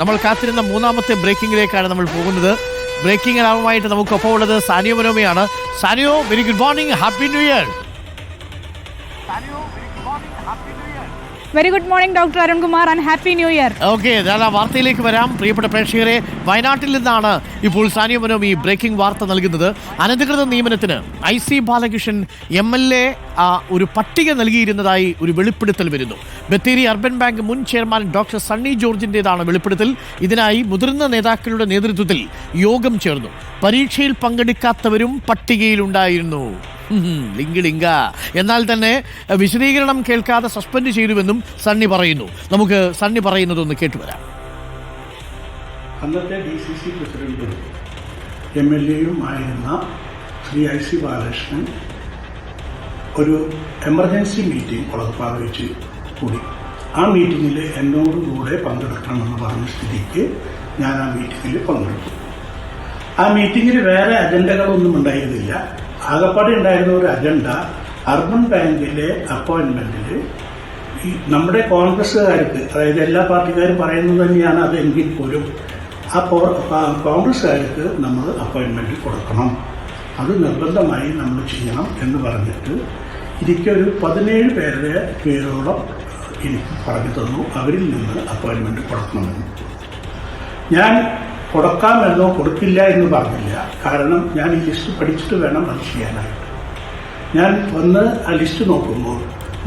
നമ്മൾ കാത്തിരുന്ന മൂന്നാമത്തെ ബ്രേക്കിംഗിലേക്കാണ് നമ്മൾ പോകുന്നത്. ബ്രേക്കിംഗ് അലാവുമായിട്ട് നമുക്കൊപ്പം ഉള്ളത് Sanio മനോമയാണ് Sanio very good morning happy new year very good morning doctor Arunkumar and happy new year okay ഞാൻ വാർത്തയിലേക്ക് വരാം. പ്രിയപ്പെട്ട പ്രേക്ഷകരെ വയനാട്ടിൽ നിന്നാണ് ഇപ്പോൾ സാനിയ മനോം ഈ ബ്രേക്കിംഗ് വാർത്ത നൽകുന്നത്. അനധികൃത നിയമനത്തിന് I C Balakrishnan M L A ഒരു പട്ടിക നൽകിയിരുന്നതായി ഒരു വെളിപ്പെടുത്തൽ വരുന്നു. ബത്തേരി അർബൻ ബാങ്ക് മുൻ ചെയർമാൻ ഡോക്ടർ സണ്ണി ജോർജിന്റെതാണ് വെളിപ്പെടുത്തൽ. ഇതിനായി മുതിർന്ന നേതാക്കളുടെ നേതൃത്വത്തിൽ യോഗം ചേർന്നു. പരീക്ഷയിൽ പങ്കെടുക്കാത്തവരും പട്ടികയിലുണ്ടായിരുന്നു. ലിങ്ക് ലിങ്ക. എന്നാൽ തന്നെ വിശദീകരണം കേൾക്കാതെ സസ്പെൻഡ് ചെയ്തുവെന്നും സണ്ണി പറയുന്നു. നമുക്ക് സണ്ണി പറയുന്നതൊന്ന് കേട്ടുവരാം. അന്നത്തെ ഡി സി സി പ്രസിഡന്റും എം എൽ എയും ആയിരുന്ന ശ്രീ ഐ സി ബാലകൃഷ്ണൻ ഒരു എമർജൻസി മീറ്റിംഗ് കൊളപ്പാട് വെച്ച് കൂടി. ആ മീറ്റിങ്ങിൽ എന്നോട് കൂടെ പങ്കെടുക്കണമെന്ന് പറഞ്ഞ സ്ഥിതിക്ക് ഞാൻ ആ മീറ്റിങ്ങിൽ പങ്കെടുത്തു. ആ മീറ്റിങ്ങിൽ വേറെ അജണ്ടകളൊന്നും ഉണ്ടായിരുന്നില്ല. ആകപ്പാടെ ഉണ്ടായിരുന്ന ഒരു അജണ്ട അർബൻ ബാങ്കിലെ അപ്പോയിന്റ്മെന്റിൽ നമ്മുടെ കോൺഗ്രസ്സുകാർക്ക് അതായത് എല്ലാ പാർട്ടിക്കാരും പറയുന്നത് തന്നെയാണ് അതെങ്കിൽ പോലും ആ കോൺഗ്രസ്സുകാർക്ക് നമ്മൾ അപ്പോയിന്റ്മെന്റ് കൊടുക്കണം. അത് നിർബന്ധമായി നമ്മൾ ചെയ്യണം എന്ന് പറഞ്ഞിട്ട് എനിക്കൊരു പതിനേഴ് പേരുടെ പേരോളം എനിക്ക് പറഞ്ഞു തന്നു. അവരിൽ നിന്ന് അപ്പോയിന്റ്മെന്റ് കൊടുക്കണമെന്ന് ഞാൻ കൊടുക്കാമെന്നോ കൊടുക്കില്ല എന്ന് പറഞ്ഞില്ല. കാരണം ഞാൻ ഈ ലിസ്റ്റ് പഠിച്ചിട്ട് വേണം അത് ചെയ്യാനായിട്ട്. ഞാൻ വന്ന് ആ ലിസ്റ്റ് നോക്കുമ്പോൾ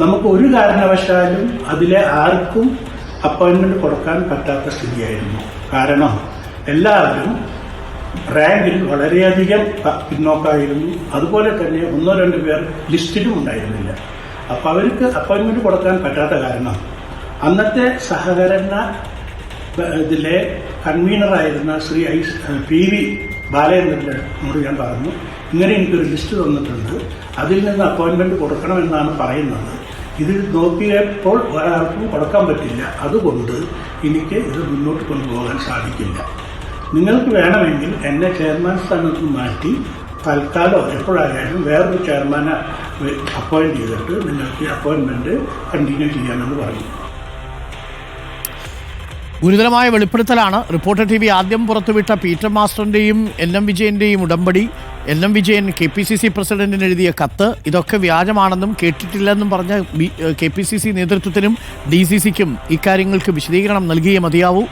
നമുക്ക് ഒരു കാരണവശാലും അതിലെ ആർക്കും അപ്പോയിൻമെന്റ് കൊടുക്കാൻ പറ്റാത്ത സ്ഥിതിയായിരുന്നു. കാരണം എല്ലാവരും റാങ്കിൽ വളരെയധികം പിന്നോക്കായിരുന്നു. അതുപോലെ തന്നെ ഒന്നോ രണ്ടു പേർ ലിസ്റ്റിലും ഉണ്ടായിരുന്നില്ല. അപ്പൊ അവർക്ക് അപ്പോയിൻമെന്റ് കൊടുക്കാൻ പറ്റാത്ത കാരണം അന്നത്തെ സഹകരണ ഇതിലെ കൺവീനറായിരുന്ന ശ്രീ ഐ പി വി ബാലചന്ദ്രനോട് ഞാൻ പറഞ്ഞു. ഇങ്ങനെ എനിക്കൊരു ലിസ്റ്റ് തന്നിട്ടുണ്ട്. അതിൽ നിന്ന് അപ്പോയിന്റ്മെന്റ് കൊടുക്കണമെന്നാണ് പറയുന്നത്. ഇത് നോക്കിയപ്പോൾ ഒരാൾക്കും കൊടുക്കാൻ പറ്റില്ല. അതുകൊണ്ട് എനിക്ക് ഇത് മുന്നോട്ട് കൊണ്ടുപോകാൻ സാധിക്കില്ല. നിങ്ങൾക്ക് വേണമെങ്കിൽ എന്നെ ചെയർമാൻ സ്ഥാനത്ത് മാറ്റി തൽക്കാലം എപ്പോഴായാലും വേറൊരു ചെയർമാനെ അപ്പോയിന്റ് ചെയ്തിട്ട് നിങ്ങൾക്ക് അപ്പോയിന്റ്മെന്റ് കണ്ടിന്യൂ ചെയ്യാമെന്ന് പറഞ്ഞു. ഗുരുതരമായ വെളിപ്പെടുത്തലാണ്. റിപ്പോർട്ടർ ടി വി ആദ്യം പുറത്തുവിട്ട പീറ്റർ മാസ്റ്ററിന്റെയും എൻ എം വിജയന്റെയും ഉടമ്പടി. N M Vijayan K P C C പ്രസിഡന്റിന് എഴുതിയ കത്ത്. ഇതൊക്കെ വ്യാജമാണെന്നും കേട്ടിട്ടില്ലെന്നും പറഞ്ഞ കെ പി സി സി നേതൃത്വത്തിനും ഡി സി സിക്കും ഇക്കാര്യങ്ങൾക്ക് വിശദീകരണം നൽകിയേ മതിയാവൂ.